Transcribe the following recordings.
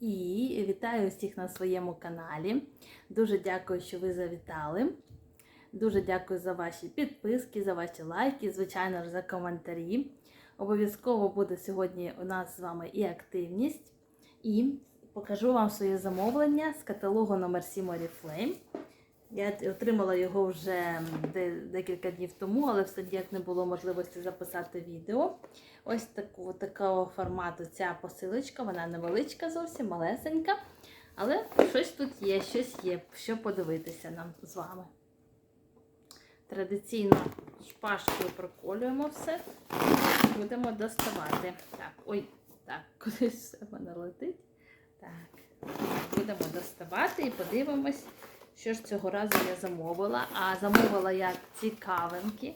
І вітаю всіх на своєму каналі. Дуже дякую, що ви завітали. Дуже дякую за ваші підписки, за ваші лайки, звичайно ж, за коментарі. Обов'язково буде сьогодні у нас з вами і активність. І покажу вам своє замовлення з каталогу номер 7 Oriflame. Я отримала його вже декілька днів тому, але все ніяк не було можливості записати відео. Ось таку, такого формату ця посилочка, вона невеличка зовсім, малесенька. Але щось тут є, щось є, що подивитися нам з вами. Традиційно шпажкою проколюємо все. Будемо доставати. Так, ой, так, кудись все в мене летить. Так, будемо доставати і подивимось, що ж цього разу я замовила. А замовила я цікавинки,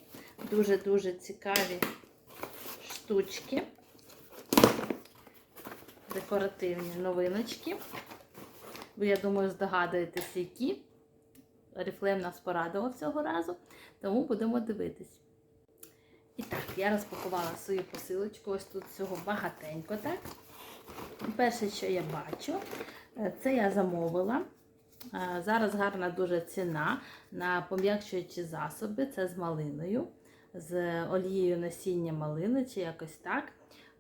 дуже-дуже цікаві штучки. Декоративні новиночки. Ви, я думаю, здогадуєтесь, які. Ріфлейм нас порадував цього разу, тому будемо дивитись. І так, я розпакувала свою посилочку. Ось тут всього багатенько, так? Перше, що я бачу, е, це я замовила. Е, Зараз гарна дуже ціна на пом'якшуючі засоби. Це з малиною, з олією насіння малини чи якось так.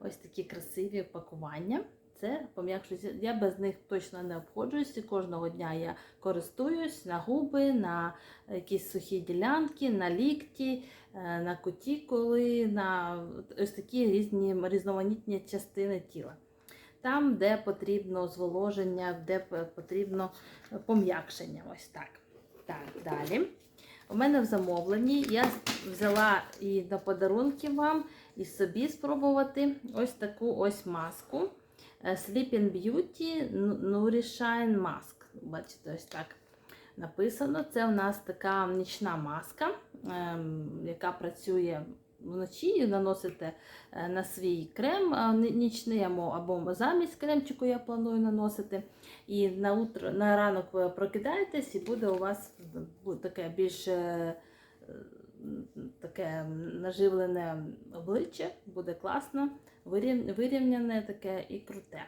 Ось такі красиві пакування. Це пом'якшуючі. Я без них точно не обходжуюсь. І кожного дня я користуюсь на губи, на якісь сухі ділянки, на лікті, е, на кутікули, на ось такі різні різноманітні частини тіла. Там, де потрібно зволоження, де потрібно пом'якшення. Ось так. Так, далі. У мене в замовленні я взяла і на подарунки вам, і собі спробувати ось таку ось маску. Е, Sleeping Beauty Nourishine Mask. Бачите, ось так написано. Це у нас така нічна маска, ем, яка працює вночі наносите е, на свій крем нічний або, замість кремчику я планую наносити. І на, утро, на ранок ви прокидаєтесь, і буде у вас таке більш е, таке наживлене обличчя, буде класно, вирів- вирівняне таке і круте.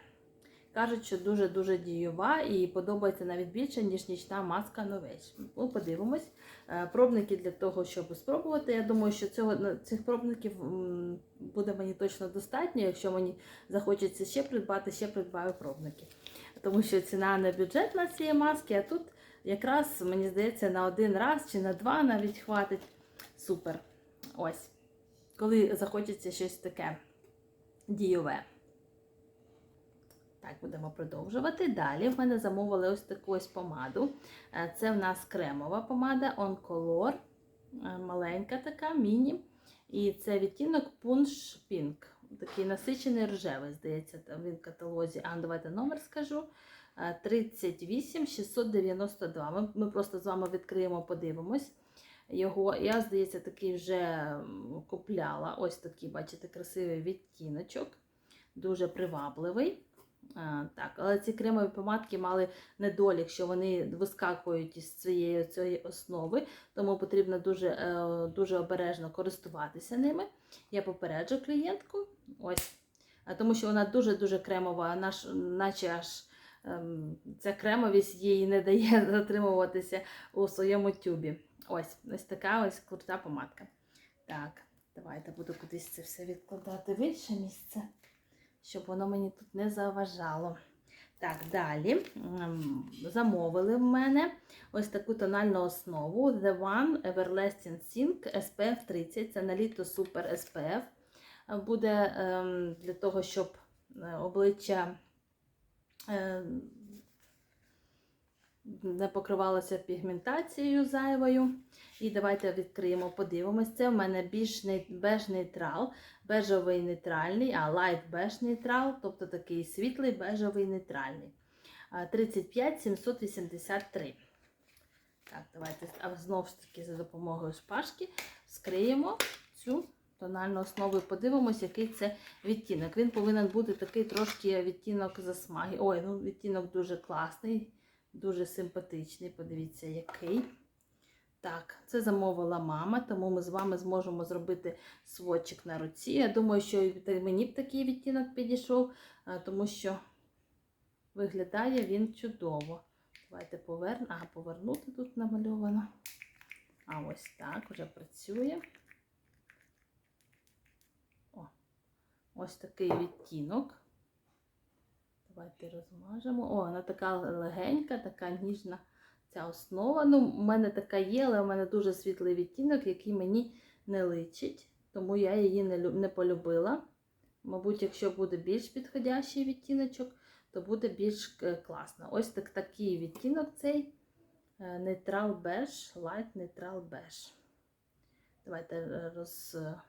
Кажуть, що дуже-дуже дієва і подобається навіть більше, ніж нічна маска новеч. Ну, подивимось. Е, Пробники для того, щоб спробувати. Я думаю, що цього, цих пробників буде мені точно достатньо. Якщо мені захочеться ще придбати, ще придбаю пробники. Тому що ціна не бюджетна цієї маски, а тут якраз, мені здається, на один раз чи на два навіть хватить. Супер. Ось. Коли захочеться щось таке дійове. Так, будемо продовжувати. Далі в мене замовили ось таку ось помаду. Е, Це в нас кремова помада Color. Е, Маленька така, міні. І це відтінок Punch Pink. Такий насичений рожевий, здається, там він в каталозі. А, давайте номер скажу. Е, 38 692. Ми, ми просто з вами відкриємо, подивимось. Його, я, здається, такий вже купляла. Ось такий, бачите, красивий відтіночок. Дуже привабливий. Так, але ці кремові помадки мали недолік, що вони вискакують із цієї, цієї основи, тому потрібно дуже, е, дуже обережно користуватися ними. Я попереджу клієнтку, ось, тому що вона дуже-дуже кремова, наш, наче аж ем, ця кремовість їй не дає затримуватися у своєму тюбі. Ось, ось така ось крута помадка. Так, давайте буду кудись це все відкладати в інше місце щоб воно мені тут не заважало. Так, далі замовили в мене ось таку тональну основу The One Everlasting Sink SPF 30. Це на літо Super SPF. Буде ем, для того, щоб е, обличчя е, не покривалося пігментацією зайвою. І давайте відкриємо, подивимось. Це в мене більш беж нейтрал, бежевий нейтральний, а лайт беж нейтрал, тобто такий світлий бежевий нейтральний. А, 35 783. Так, давайте знову ж таки за допомогою шпажки вскриємо цю тональну основу і подивимось, який це відтінок. Він повинен бути такий трошки відтінок засмаги. Ой, ну відтінок дуже класний, дуже симпатичний. Подивіться, який. Так, це замовила мама, тому ми з вами зможемо зробити сводчик на руці. Я думаю, що мені б такий відтінок підійшов, тому що Виглядає він чудово. Давайте повернемо. Ага, повернути тут намальовано. А ось так вже працює. О, ось такий відтінок. Давайте розмажемо. О, вона така легенька, така ніжна ця основа. Ну, у мене така є, але у мене дуже світлий відтінок, який мені не личить, тому я її не, не полюбила. Мабуть, якщо буде більш підходящий відтіночок, то буде більш е, класно. Ось так, такий відтінок цей нейтрал беж, light нейтрал беж. Давайте е, роз, е,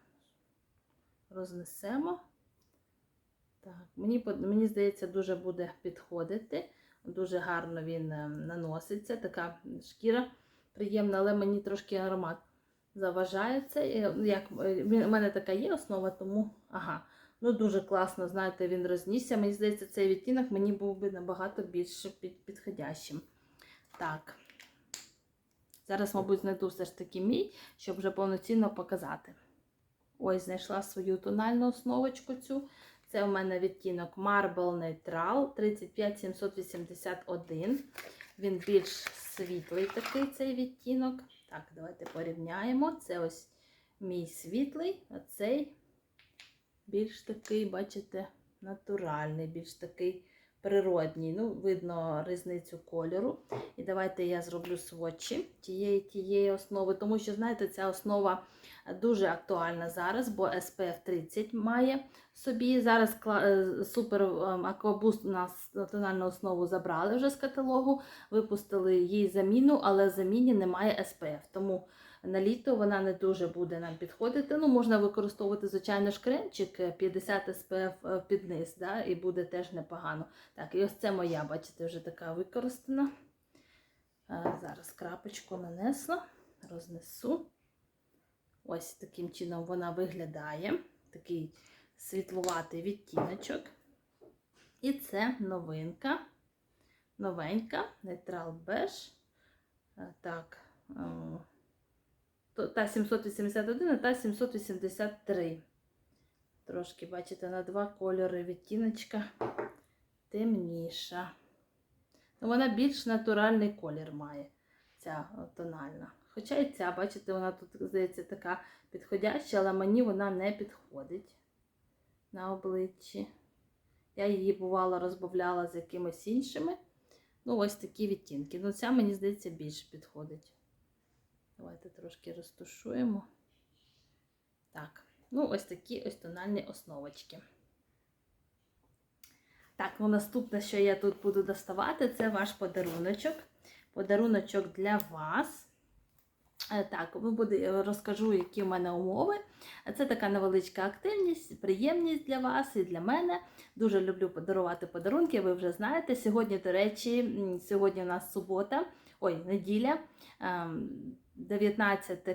рознесемо. Так, мені, мені здається, дуже буде підходити. Дуже гарно він е, наноситься. Така шкіра приємна, але мені трошки аромат заважає це. Е, Як, е, він- у мене така є основа, тому ага. Ну, дуже класно, знаєте, він рознісся. Мені здається, цей відтінок мені був би набагато більш під, підходящим. Так. Зараз, мабуть, знайду все ж таки мій, щоб вже повноцінно показати. Ось, знайшла свою тональну основочку цю. Це у мене відтінок Marble Neutral 35781. Він більш світлий такий цей відтінок. Так, давайте порівняємо. Це ось мій світлий, а цей більш такий, бачите, натуральний, більш такий природній. Ну, видно різницю кольору. І давайте я зроблю сводчі тієї тієї основи, тому що, знаєте, ця основа дуже актуальна зараз, бо SPF 30 має собі. Зараз е, супер ем, аквабуст у нас тональну основу забрали вже з каталогу, випустили їй заміну, але заміні немає SPF. Тому на літо вона не дуже буде нам підходити. Ну, можна використовувати, звичайно, ж кремчик е, 50 SPF е, під низ, да, і буде теж непогано. Так, і ось це моя, бачите, вже така використана. Е, Зараз крапочку нанесла, рознесу. Ось таким чином вона виглядає. Такий світлуватий відтіночок. І це новинка. Новенька, нейтрал беж. Так. Е, Та 781, а та 783. Трошки, бачите, на два кольори відтіночка темніша. Ну, Вона більш натуральний колір має, ця тональна. Хоча і ця, бачите, вона тут, здається, така підходяща, але мені вона не підходить на обличчі. Я її, бувало, розбавляла з якимись іншими. Ну, ось такі відтінки. Ну, ця, мені здається, більше підходить. Давайте трошки розтушуємо. Так, ну, ось такі ось тональні основочки. Так, ну наступне, що я тут буду доставати, це ваш подаруночок. Подаруночок для вас. Е, Так, буде, розкажу, які в мене умови. Це така невеличка активність, приємність для вас і для мене. Дуже люблю подарувати подарунки, ви вже знаєте. Сьогодні, до речі, сьогодні у нас субота, ой, неділя, ем, 19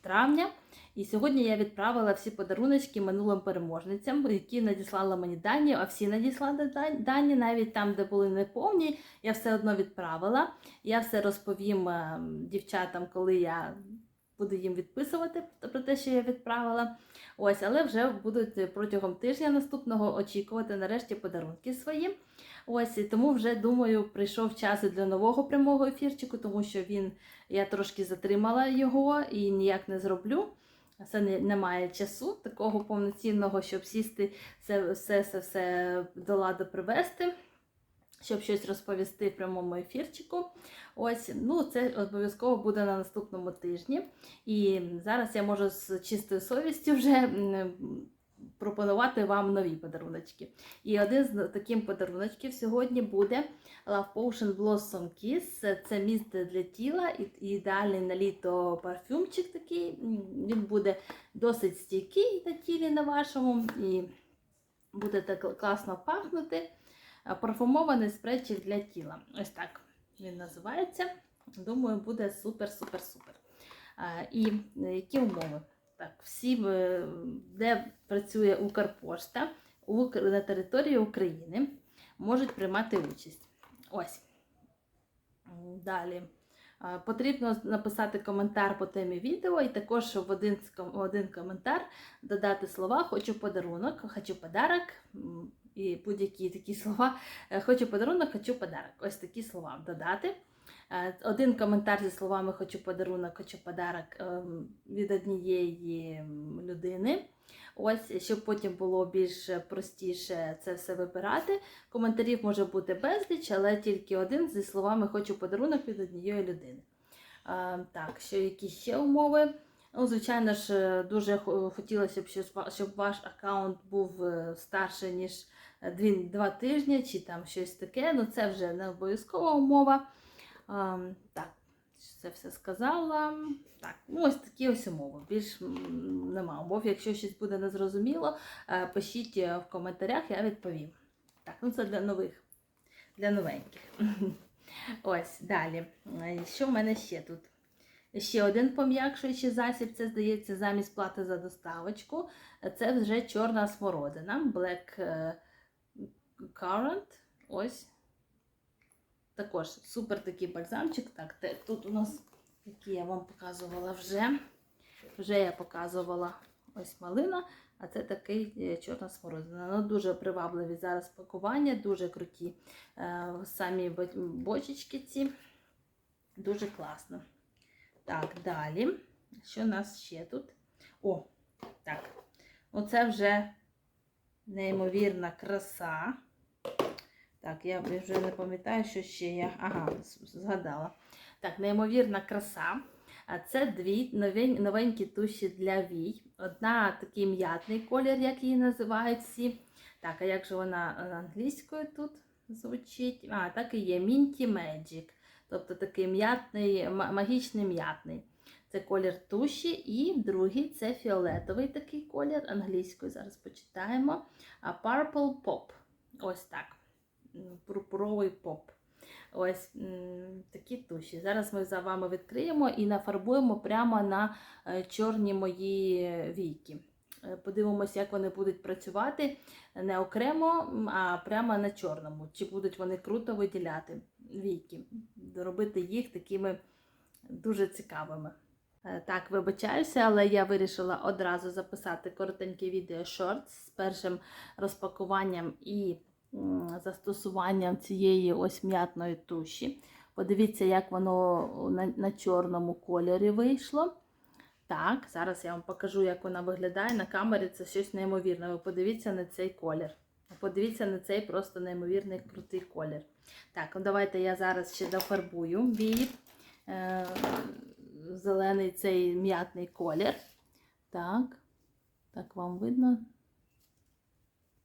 травня. І сьогодні я відправила всі подаруночки минулим переможницям, які надіслали мені дані, а всі надіслали дані, навіть там, де були неповні, я все одно відправила. Я все розповім е, дівчатам, коли я буду їм відписувати про те, що я відправила. Ось, але вже будуть протягом тижня наступного очікувати нарешті подарунки свої. Ось, і тому вже думаю, прийшов час і для нового прямого ефірчику, тому що він я трошки затримала його і ніяк не зроблю. Це немає часу такого повноцінного, щоб сісти, все, все, все, все до ладу привести, щоб щось розповісти в прямому ефірчику. Ось, ну це обов'язково буде на наступному тижні. І зараз я можу з чистою совістю вже пропонувати вам нові подаруночки. І один з таких подаруночків сьогодні буде Love Potion Blossom Kiss. Це міст для тіла і ідеальний на літо парфюмчик такий. Він буде досить стійкий на тілі на вашому і буде так класно пахнути. А, Парфумований спрейчик для тіла. Ось так він називається. Думаю, буде супер-супер-супер. І е, які умови? Так, всі, е, де працює Укрпошта на території України, можуть приймати участь. Ось. Далі. Потрібно написати коментар по темі відео і також в один, в один коментар додати слова Хочу подарунок, хочу подарок, і будь-які такі слова. Е, Хочу подарунок, хочу подарок. Ось такі слова додати. Е, Один коментар зі словами Хочу подарунок, хочу подарок ем, від однієї людини. Ось, щоб потім було більш простіше це все вибирати. Коментарів може бути безліч, але тільки один зі словами Хочу подарунок від однієї людини. Е, Так, що які ще умови? Ну, звичайно ж, дуже хотілося б, щоб ваш аккаунт був старше, ніж два тижні, чи там щось таке. Ну, це вже не обов'язкова умова. Ем, Так, це все сказала. Так, ну ось такі ось умови. Більш нема умов. Якщо щось буде незрозуміло, е, пишіть е, в коментарях, я відповім. Так, ну це для нових, для новеньких. Ось далі. Е, Що в мене ще тут? Ще один пом'якшуючий засіб, це здається замість плати за доставочку. Це вже чорна смородина, Black Currant. Ось. Також супер такий бальзамчик. Так, тут у нас, який я вам показувала вже. Вже я показувала ось малина, а це такий е, чорна смородина. Ну, дуже привабливі зараз пакування, дуже круті е, самі бочечки ці. Дуже класно. Так, далі. Що у нас ще тут? О, так. Оце вже неймовірна краса. Так, я вже не пам'ятаю, що ще я. Ага, згадала. Так, неймовірна краса. Це дві новень- новенькі туші для вій. Одна такий м'ятний колір, як її називають всі. Так, а як же вона англійською тут звучить? А, так і є Minty Magic. Тобто такий м'ятний, магічний м'ятний. Це колір туші, і другий це фіолетовий такий колір англійською. Зараз почитаємо. А Purple Pop. Ось так. Пурпуровий поп. Ось такі туші. Зараз ми за вами відкриємо і нафарбуємо прямо на е, чорні мої війки. Е, Подивимося, як вони будуть працювати не окремо, а прямо на чорному. Чи будуть вони круто виділяти війки, робити їх такими дуже цікавими. Е, Так, вибачаюся, але я вирішила одразу записати коротеньке відео шортс з першим розпакуванням і застосуванням цієї ось м'ятної туші. Подивіться, як воно на, на чорному кольорі вийшло. Так, зараз я вам покажу, як вона виглядає. На камері це щось неймовірне. Ви подивіться на цей колір. Подивіться на цей просто неймовірний крутий колір. Так, ну давайте я зараз ще дофарбую вії. Е, зелений цей м'ятний колір. Так, так вам видно.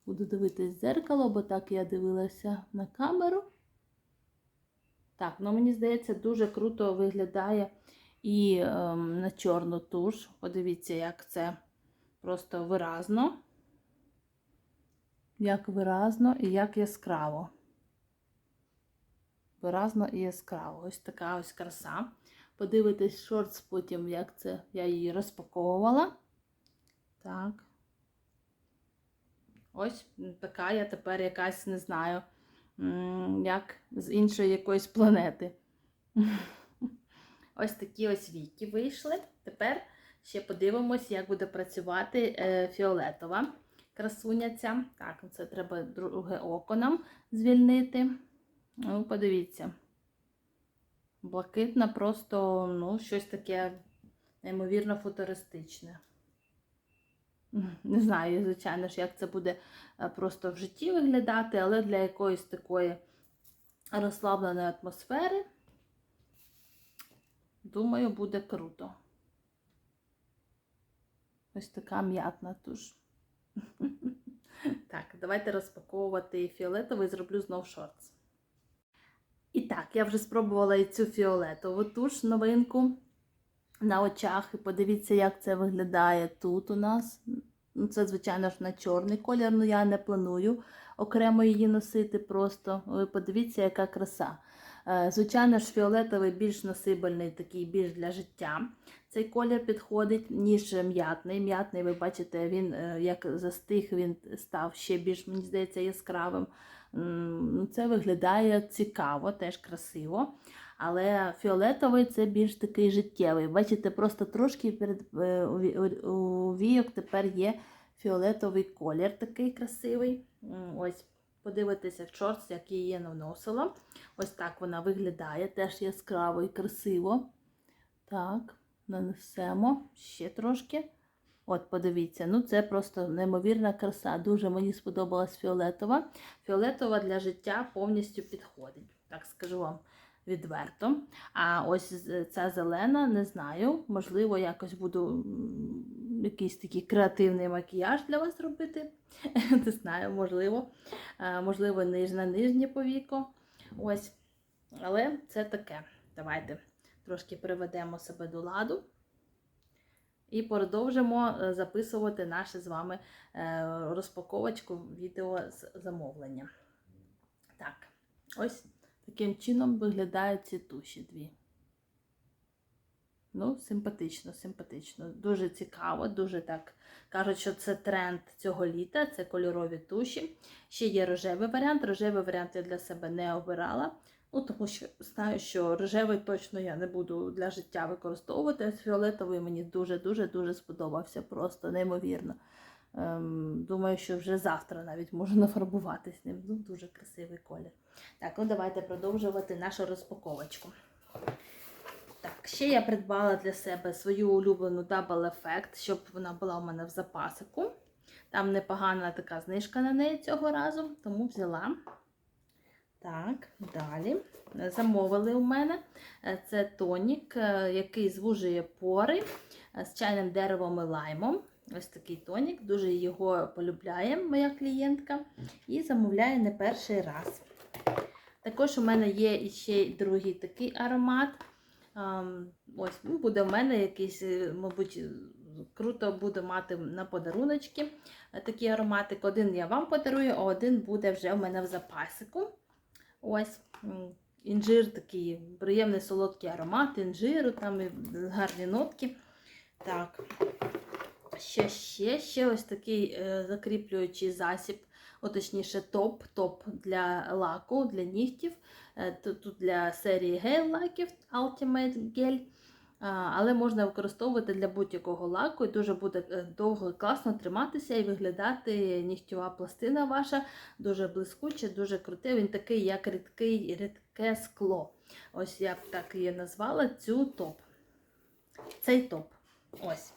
Буду дивитись в дзеркало, бо так я дивилася на камеру. Так, ну мені здається, дуже круто виглядає і ем, на чорну туш. Подивіться, як це просто виразно. Як виразно і як яскраво. Виразно і яскраво. Ось така ось краса. Подивитись шортс потім, як це я її розпаковувала. Так. Ось така я тепер якась, не знаю, як з іншої якоїсь планети. Ось такі ось віки вийшли. Тепер ще подивимось, як буде працювати е, фіолетова красуня ця. Так, це треба друге око нам звільнити. Ну, подивіться. Блакитна, просто ну, щось таке неймовірно футуристичне. Не знаю, звичайно ж, як це буде е, просто в житті виглядати, але для якоїсь такої розслабленої атмосфери, думаю, буде круто. Ось така м'ятна туш. Так, давайте розпаковувати фіолетовий, зроблю знов шортс. І так, я вже спробувала і цю фіолетову туш новинку на очах. І подивіться, як це виглядає тут у нас. Ну, Це, звичайно ж, на чорний колір, але я не планую окремо її носити просто. Ви подивіться, яка краса. Е, Звичайно ж, фіолетовий більш насибельний, такий більш для життя. Цей колір підходить, ніж м'ятний. М'ятний, ви бачите, він е, як застиг, він став ще більш, мені здається, яскравим. Ну, Це виглядає цікаво, теж красиво. Але фіолетовий це більш такий життєвий. Бачите, просто трошки перед е, у ві- війок тепер є фіолетовий колір такий красивий. Ось подивитися в шортс, як її наносила. Ось так вона виглядає, теж яскраво і красиво. Так, нанесемо ще трошки. От, подивіться, ну це просто неймовірна краса. Дуже мені сподобалась фіолетова. Фіолетова для життя повністю підходить, так скажу вам відверто. А ось ця зелена, не знаю, можливо, якось буду якийсь такий креативний макіяж для вас робити. Не знаю, можливо. Можливо, нижна, нижнє повіко. Ось. Але це таке. Давайте трошки приведемо себе до ладу. І продовжимо е, записувати наше з вами е, розпаковочку відео з замовлення. Так, ось таким чином виглядають ці туші дві. Ну, симпатично, симпатично. Дуже цікаво, дуже так. Кажуть, що це тренд цього літа, це кольорові туші. Ще є рожевий варіант. Рожевий варіант я для себе не обирала. Ну, тому що знаю, що рожевий точно я не буду для життя використовувати. а Фіолетовий мені дуже-дуже дуже сподобався, просто неймовірно. Ем, думаю, що вже завтра навіть можу нафарбуватись ним. Ну, дуже красивий колір. Так, ну давайте продовжувати нашу розпаковочку. Так, ще я придбала для себе свою улюблену Double Effect, щоб вона була у мене в запасику. Там непогана така знижка на неї цього разу, тому взяла. Так, далі. Замовили у мене. Е, Це тонік, е, який звужує пори е, з чайним деревом і лаймом. Ось такий тонік. Дуже його полюбляє моя клієнтка і замовляє не перший раз. Також у мене є ще другий такий аромат. Ось ну, буде в мене якийсь, е, мабуть, круто буде мати на подаруночки е, такий ароматик. Один я вам подарую, а один буде вже у мене в запасику. Ось інжир такий приємний солодкий аромат, інжиру, там і гарні нотки. Так, ще, ще, ще ось такий е, закріплюючий засіб, о, точніше, топ, топ для лаку, для нігтів. Е, Тут для серії гель-лаків Ultimate Gel. Але можна використовувати для будь-якого лаку, і дуже буде е, довго класно триматися і виглядати нігтєва пластина ваша дуже блискуче, дуже круте. Він такий, як рідкий, рідке скло. Ось я б так її назвала цю топ. Цей топ. Ось.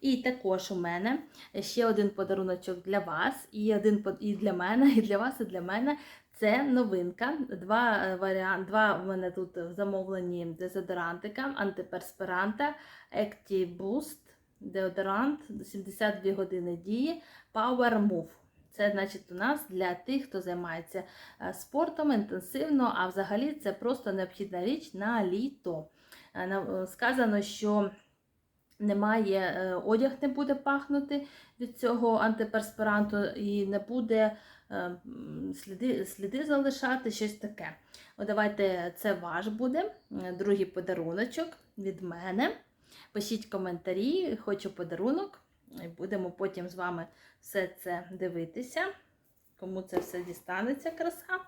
І також у мене ще один подаруночок для вас, і один і для мене, і для вас, і для мене. Це новинка. Два е, варіанти. Два в мене тут в замовленні дезодорантика, антиперспиранта, Active Boost, деодорант, 72 години дії, Power Move. Це значить у нас для тих, хто займається е, спортом інтенсивно, а взагалі це просто необхідна річ на літо. Е, Сказано, що немає, е, одяг не буде пахнути від цього антиперспиранту і не буде е, сліди, сліди залишати, щось таке. О, давайте це ваш буде. е, Другий подаруночок від мене. Пишіть коментарі, хочу подарунок. Будемо потім з вами все це дивитися. Кому це все дістанеться краса.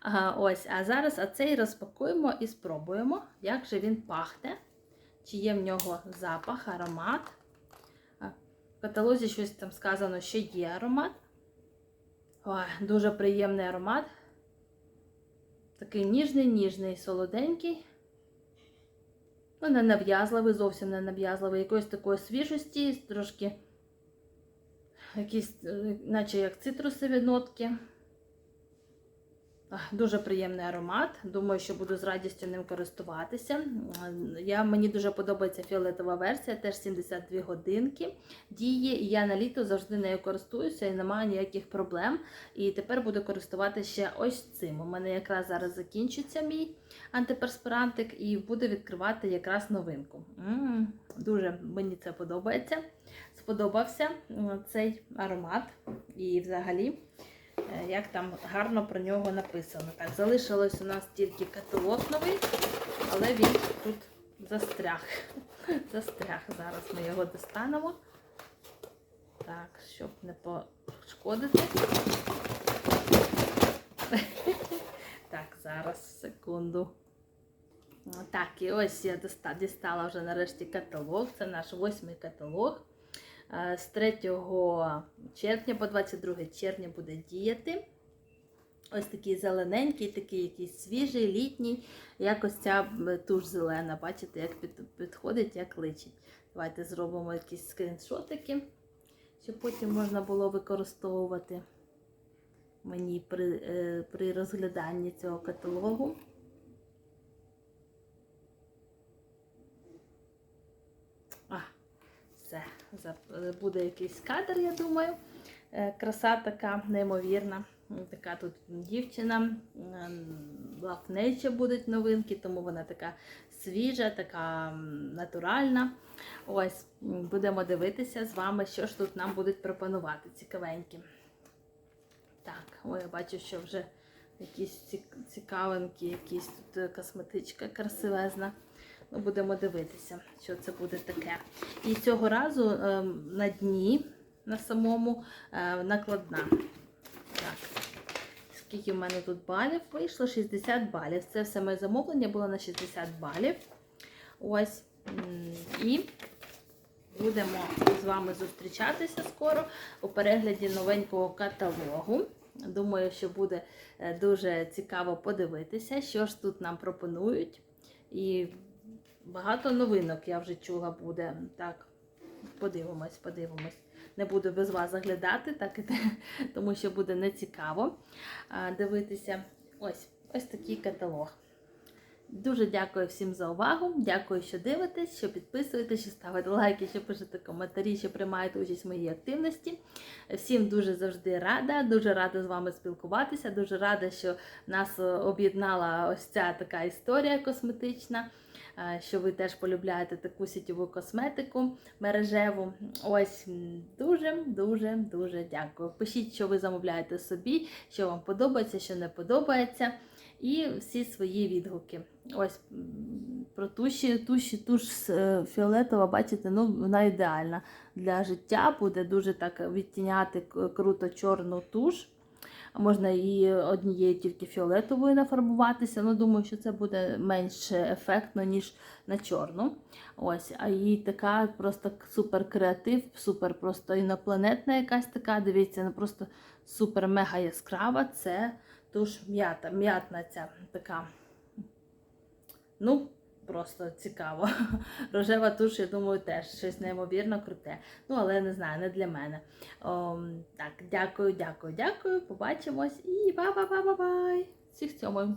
Ага, ось, а зараз а цей розпакуємо і спробуємо, як же він пахне. Чи є в нього запах, аромат. В каталозі щось там сказано, що є аромат. Ой, дуже приємний аромат. Такий ніжний, ніжний, солоденький. Ну, не нав'язливий, зовсім не нав'язливий. Якоїсь такої свіжості, трошки якісь, е, наче як цитрусові нотки. Дуже приємний аромат. Думаю, що буду з радістю ним користуватися. Я, мені дуже подобається фіолетова версія, теж 72 годинки діє. І я на літо завжди нею користуюся і немає ніяких проблем. І тепер буду користуватися ось цим. У мене якраз зараз закінчиться мій антиперспирантик і буду відкривати якраз новинку. м дуже мені це подобається. Сподобався цей аромат і взагалі. Е, як там гарно про нього написано. Так, залишилось у нас тільки каталог новий, але він тут застряг. Застряг. Зараз ми його достанемо. Так, щоб не пошкодити. Так, зараз, секунду. Так, і ось я дістала вже нарешті каталог. Це наш восьмий каталог. Е, З 3 червня по 22 червня буде діяти. Ось такий зелененький, такий якийсь свіжий, літній. Якось ця туш зелена, бачите, як підходить, як личить. Давайте зробимо якісь скріншотики, щоб потім можна було використовувати мені при, е, при розгляданні цього каталогу. А, все, за- буде якийсь кадр, я думаю. Е, Краса така неймовірна. Така тут дівчина. М, Love Nature будуть новинки, тому вона така свіжа, така натуральна. Ось, будемо дивитися з вами, що ж тут нам будуть пропонувати цікавенькі. Так, ой, я бачу, що вже якісь цік- цікавинки, якісь тут е, косметичка красивезна. Будемо дивитися, що це буде таке. І цього разу ем, на дні, на самому е, накладна. Так. Скільки в мене тут балів? Вийшло 60 балів. Це все моє замовлення було на 60 балів. Ось. І будемо з вами зустрічатися скоро у перегляді новенького каталогу. Думаю, що буде е, дуже цікаво подивитися, що ж тут нам пропонують. І багато новинок я вже чула буде. Так, подивимось, подивимось. Не буду без вас заглядати, так тому що буде нецікаво дивитися. Ось, ось такий каталог. Дуже дякую всім за увагу. Дякую, що дивитесь, що підписуєтесь, що ставите лайки, що пишете коментарі, що приймаєте участь в моїй активності. Всім дуже завжди рада, дуже рада з вами спілкуватися. Дуже рада, що нас е, об'єднала ось ця така історія косметична. Е, Що ви теж полюбляєте таку сітєву косметику мережеву. Ось дуже, дуже, дуже дякую. Пишіть, що ви замовляєте собі, що вам подобається, що не подобається і всі свої відгуки. Ось про туші, туші, туш е, фіолетова, бачите, ну вона ідеальна для життя. Буде дуже так відтіняти круто чорну туш. Можна і однією тільки фіолетовою нафарбуватися. Ну, думаю, що це буде менш ефектно, ніж на чорну. Ось, а її така просто супер креатив, супер просто інопланетна якась така. Дивіться, ну просто супер мега яскрава. Це туш м'ята, м'ятна ця така. Ну, просто цікаво. Рожева туш, я думаю, теж щось неймовірно круте. Ну, але не знаю, не для мене. О, так, дякую, дякую, дякую. Побачимось і ба-ба-ба-ба-бай. Всіх цьому.